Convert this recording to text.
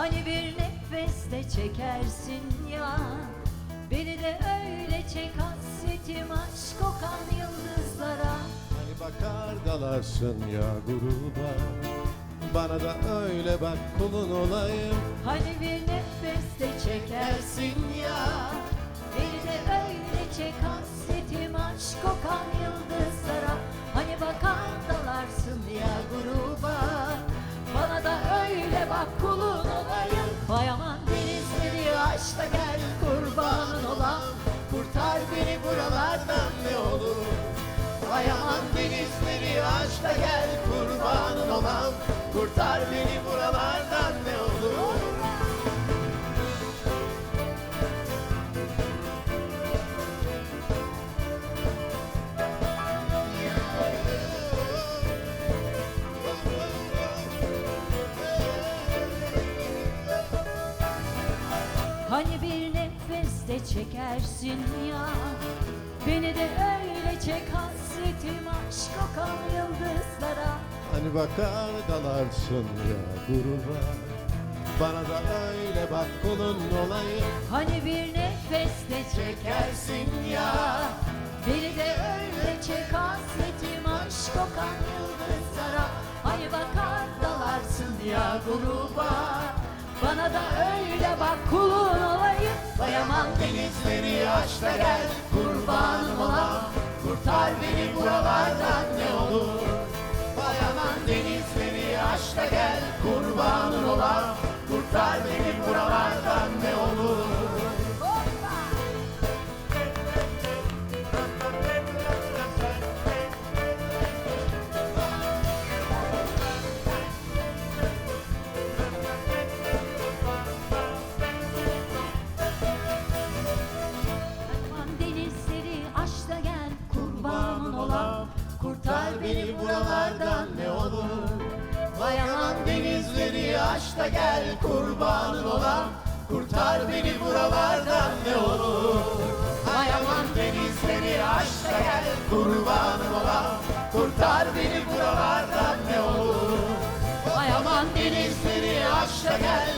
Hani bir nefeste çekersin ya Beni de öyle çek hasretim aşk kokan yıldızlara. Hani bakar dalarsın ya gruba Bana da öyle bak kulun olayım. Hani bir nefeste çekersin ya Beni de öyle çek hasretim aşk kokan yıldızlara. Hani bakar dalarsın ya gruba Bana da öyle bak kulun Vay aman denizleri aç da gel kurbanın olan Kurtar beni buralardan ne olur. Hani bir çekersin ya. Beni de öyle çek hasretim aşk kokan yıldızlara. Hani bakar dalarsın ya gruba Bana da öyle bak kulun olayım Hani bir nefeste çekersin ya. Beni de öyle çek hasretim aşk kokan yıldızlara. Hani bakar dalarsın ya gruba Bana da öyle Dayaman denizleri aç da gel kurbanım olan Kurtar beni buralardan ne olur. Dayaman denizleri aç da gel kurbanın olan Kaç gel kurbanın olan Kurtar beni buralardan ne olur. Hay aman denizleri aç da gel kurbanın olan Kurtar beni buralardan ne olur. Hay aman denizleri aç da gel